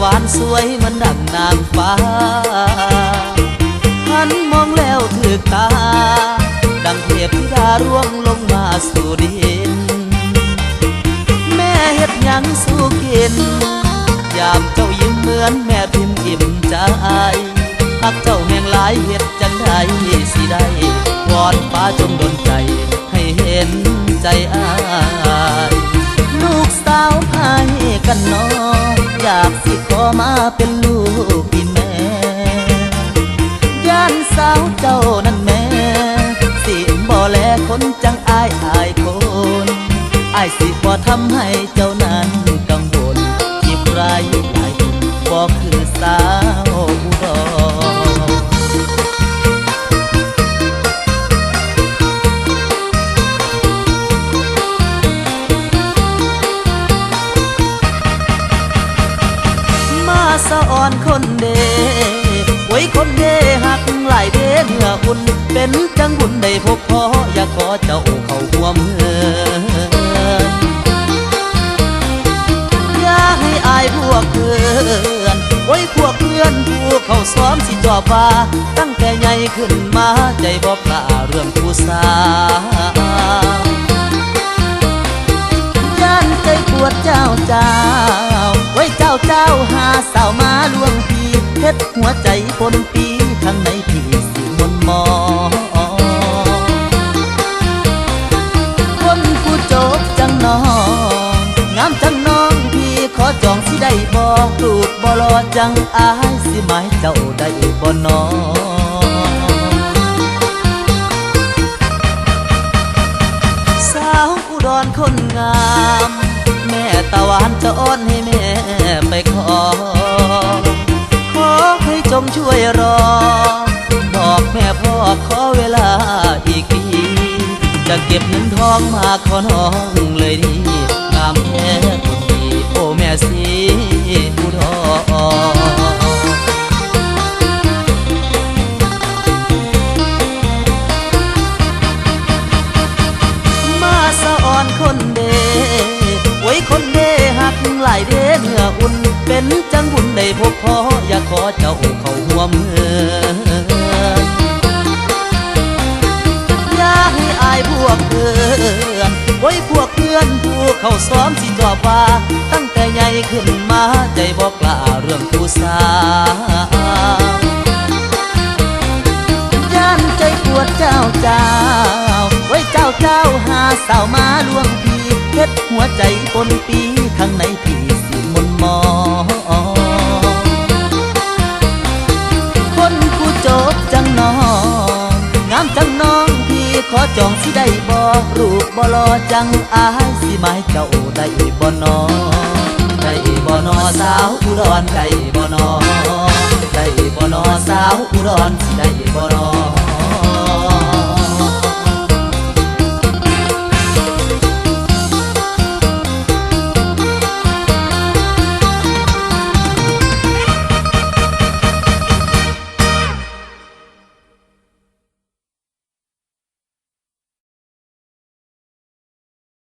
หวานสวยมันดังนางฟ้าหันมองแล้วถือตา ดังเทพธิดาร่วงลงมาสู่ดิน แม่เฮ็ดยังสู้กิน ยามเจ้ายิ้มเหมือนแม่พิมพ์อิ่มใจหักเจ้าแห่งหลายเฮ็ดจังไดสิได้วอนฟ้าจงดลใจให้เห็นใจอา กันนออยากสิขอมาเป็นลูกพี่แม่ย่านสาวเจ้านั่นแม่สิบ่แลคนจังอายอายคนอายสิบ่ทำให้เจ้านั้นกังวลที่ใครหลายคนบ่คือสา อนคนเดโอ้คนเดหักหลายเดเมื่ออุ่นเป็นจังบุญได้พบพออยากขอเจ้าเข้าห่วมเฮือนอย่าให้อายพวกเพื่อนโอ้พวกเพื่อนผู้เขาซ้อมสิจอบว่าตั้งแต่ใหญ่ขึ้นมาใจบอกลาเรื่องผู้สาว ขอจองสิได้บ่รูปบ่รอจังอายสิหมายเจ้าได้บ่นอสาวอุดรคนงาม แม่ตะวันจะอ้อนให้แม่ไปขอ ขอให้จงช่วยรอ บอกแม่พ่อขอเวลาอีกปีจะเก็บเงินทองมาขอน้องเลยดีงามแท้ สีอุดรมาสะอ่อนคนเดโอ้คนเดหักหลายเดเมื่ออุ่นเป็นจังบุญได้พบพออยากขอเจ้าเขาห่วมเมืองอย่าให้อายพวกเพื่อนโอ้พวกเพื่อนผู้เขาซ้อมสิจอบว่าตั้ง แต่ใหญ่ขึ้นมาใจบอกกล้าเรื่องผู้สาวย่านใจปวดเจ้าเจ้าไว้เจ้าเจ้าหาสาวมาลวงพี่เพชรหัวใจปนปีข้างในพี่สิมนมองคนผู้จบจังน้องงามจังน้องพี่ขอจองสิได้บ่รูปบ่รอจังอายสิหมายเจ้าได้บ่นอ ได้บ่นอสาวอุดรได้บ่นอได้บ่นอสาวอุดรสิ